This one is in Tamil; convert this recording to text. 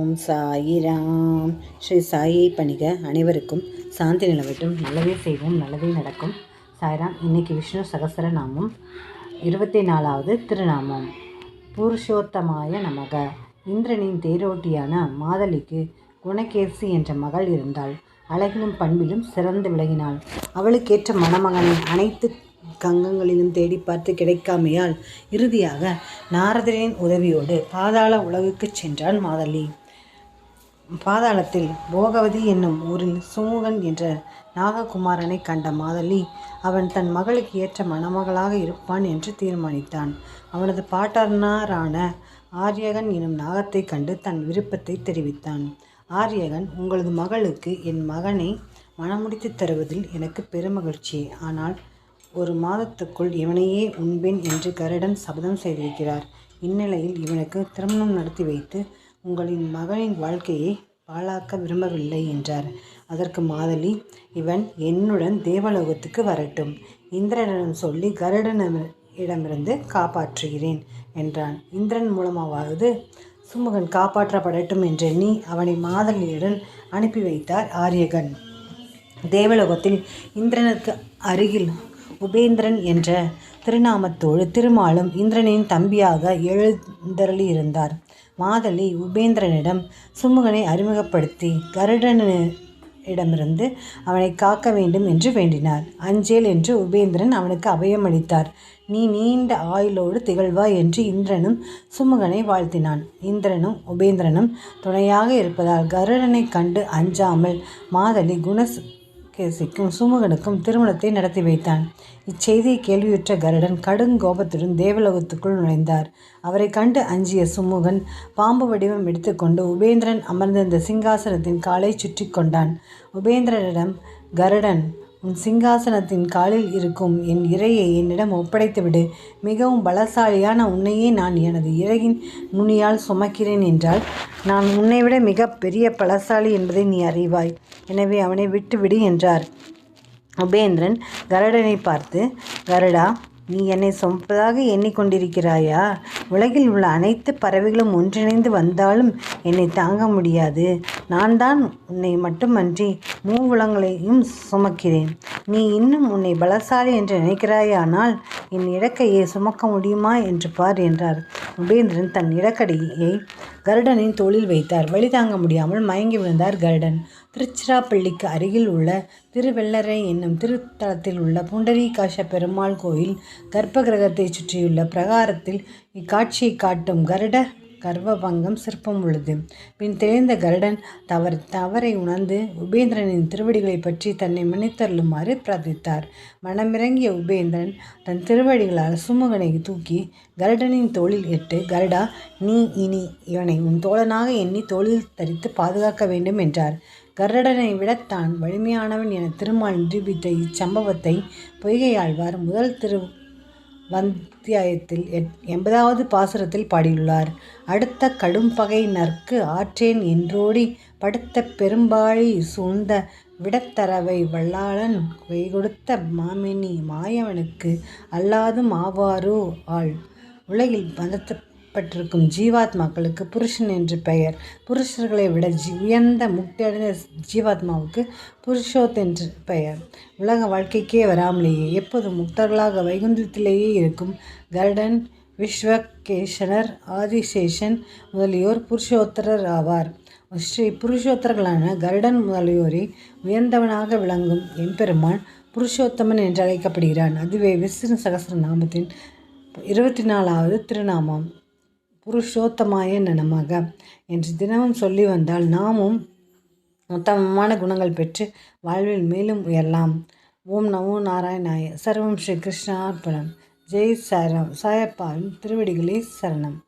ஓம் சாயிராம் ஸ்ரீ சாயை பணிக அனைவருக்கும் சாந்தி நிலவட்டும். நல்லதே செய்வோம் நல்லதே நடக்கும். சாய்ராம் இன்னைக்கு விஷ்ணு சகசர நாமம் இருபத்தி நாலாவது திருநாமம். புருஷோத்தமாய நமக. இந்திரனின் தேரோட்டியான மாதலிக்கு குணகேசி என்ற மகள் இருந்தாள். அழகிலும் பண்பிலும் சிறந்து விளங்கினாள். அவளுக்கேற்ற மணமகனை அனைத்து கங்கங்களிலும் தேடி பார்த்து கிடைக்காமையால் இறுதியாக நாரதரின் உதவியோடு பாதாள உலகுக்குச் சென்றான் மாதலி. பாதாளத்தில் போகவதி என்னும் ஊரில் சுமுகன் என்ற நாககுமாரனை கண்ட மாதலி அவன் தன் மகளுக்கு ஏற்ற மணமகளாக இருப்பான் என்று தீர்மானித்தான். அவனது பாட்டனாரான ஆரியகன் எனும் நாகத்தை கண்டு தன் விருப்பத்தை தெரிவித்தான். ஆரியகன் உங்களது மகளுக்கு என் மகனை மணமுடித்து தருவதில் எனக்கு பெருமகிழ்ச்சி. ஆனால் ஒரு மாதத்துக்குள் இவனையே உண்பேன் என்று கருடன் சபதம் செய்திருக்கிறார். இந்நிலையில் இவனுக்கு திருமணம் நடத்தி வைத்து உங்களின் மகனின் வாழ்க்கையை பாழாக்க விரும்பவில்லை என்றார். அதற்கு மாதலி இவன் என்னுடன் தேவலோகத்துக்கு வரட்டும். இந்திரனிடம் சொல்லி கருடனிடமிருந்து காப்பாற்றுகிறேன் என்றான். இந்திரன் மூலமாவது சுமுகன் காப்பாற்றப்படட்டும் என்றெண்ணி அவனை மாதலியுடன் அனுப்பி வைத்தார் ஆரியகன். தேவலோகத்தில் இந்திரனுக்கு அருகில் உபேந்திரன் என்ற திருநாமத்தோடு திருமாலும் இந்திரனின் தம்பியாக எழுந்தருளியிருந்தார். மாதளி உபேந்திரனிடம் சுமுகனை அறிமுகப்படுத்தி கருடனிடமிருந்து அவனை காக்க வேண்டும் என்று வேண்டினார். அஞ்சேல் என்று உபேந்திரன் அவனுக்கு அபயமளித்தார். நீ நீண்ட ஆயுளோடு திகழ்வாய் என்று இந்திரனும் சுமுகனை வாழ்த்தினான். இந்திரனும் உபேந்திரனும் துணையாக இருப்பதால் கருடனை கண்டு அஞ்சாமல் மாதலி குண கேசிக்கும் சுமுகனுக்கும் திருமணத்தை நடத்தி வைத்தான். இச்செய்தியை கேள்வியுற்ற கருடன் கடும் கோபத்துடன் தேவலோகத்துக்குள் நுழைந்தார். அவரை கண்டு அஞ்சிய சுமுகன் பாம்பு வடிவம் எடுத்துக்கொண்டு உபேந்திரன் அமர்ந்திருந்த சிங்காசனத்தின் காலை சுற்றி கொண்டான். உபேந்திரனிடம் கருடன் உன் சிங்காசனத்தின் காலில் இருக்கும் என் இறையை என்னிடம் ஒப்படைத்துவிடு. மிகவும் பலசாலியான உன்னையே நான் எனது இறையின் நுனியால் சுமக்கிறேன் என்றால் நான் உன்னைவிட மிக பெரிய பலசாலி என்பதை நீ அறிவாய். எனவே அவனை விட்டுவிடு என்றார். உபேந்திரன் கருடனை பார்த்து கருடா நீ என்னை சொம்பதாக எண்ணிக்கொண்டிருக்கிறாயா? உலகில் உள்ள அனைத்து பறவைகளும் ஒன்றிணைந்து வந்தாலும் என்னை தாங்க முடியாது. நான் தான் உன்னை மட்டுமன்றி மூவுலங்களையும் சுமக்கிறேன். நீ இன்னும் உன்னை பலசாலி என்று நினைக்கிறாயானால் என் இடக்கையை சுமக்க முடியுமா என்று பார் என்றார். உபேந்திரன் தன் இடக்கடையை கருடனின் தோளில் வைத்தார். வழி தாங்க முடியாமல் மயங்கி விழுந்தார் கருடன். திருச்சிராப்பள்ளிக்கு அருகில் உள்ள திருவெள்ளரை என்னும் திருத்தலத்தில் உள்ள புண்டரீகாஷ பெருமாள் கோயில் கர்ப்பகிரகத்தை சுற்றியுள்ள பிரகாரத்தில் இக்காட்சியை காட்டும் கருட கர்வபங்கம் சிற்பம் உள்ளது. பின் தெளிந்த கருடன் தவறு தவறை உணர்ந்து உபேந்திரனின் திருவடிகளை பற்றி தன்னை மன்னித்தருளுமாறு பிரார்த்தித்தார். மனமிறங்கிய உபேந்திரன் தன் திருவடிகளால் சுமுகனை தூக்கி கருடனின் தோளில் இட்டு கருடா நீ இனி இவனை உன் தோழனாக எண்ணி தோளில் தரித்து பாதுகாக்க வேண்டும் என்றார். கருடனை விட தான் வலிமையானவன் என திருமால் நிரூபித்த இச்சம்பவத்தை பொய்கையாழ்வார் முதல் திரு வந்தியாயத்தில் எண்பதாவது பாசுரத்தில் பாடியுள்ளார். அடுத்த கடும் பகை நற்கு ஆற்றேன் என்றோடி படுத்த பெரும்பாழி சூழ்ந்த விடத்தரவை வல்லாளன் கொடுத்த மாமினி மாயவனுக்கு அல்லாதும் ஆவாரோ ஆள்? உலகில் மதத்து பட்டிருக்கும் ஜீவாத்மாக்களுக்கு புருஷன் என்று பெயர். புருஷர்களை விட ஜி உயர்ந்த முக்தியடைந்த ஜீவாத்மாவுக்கு புருஷோத் என்று பெயர். உலக வாழ்க்கைக்கே வராமலேயே எப்போதும் முக்தர்களாக வைகுந்தத்திலேயே இருக்கும் கருடன் விஸ்வகேஷனர் ஆதிசேஷன் முதலியோர் புருஷோத்தரர் ஆவார். ஸ்ரீ புருஷோத்தர்களான கருடன் முதலியோரை உயர்ந்தவனாக விளங்கும் எம்பெருமான் புருஷோத்தமன் என்று அழைக்கப்படுகிறான் அதுவே விஷ்ணு சகசிர நாமத்தின் இருபத்தி நாலாவது திருநாமம். புருஷோத்தமாய நனமாக என்று தினமும் சொல்லி வந்தால் நாமும் உத்தமமான குணங்கள் பெற்று வாழ்வில் மேலும் உயரலாம். ஓம் நமோ நாராயணாய. சர்வம் ஸ்ரீ கிருஷ்ணார்ப்பணம் ஜெய் சாரம் சாயப்பாவின் திருவடிகளே சரணம்.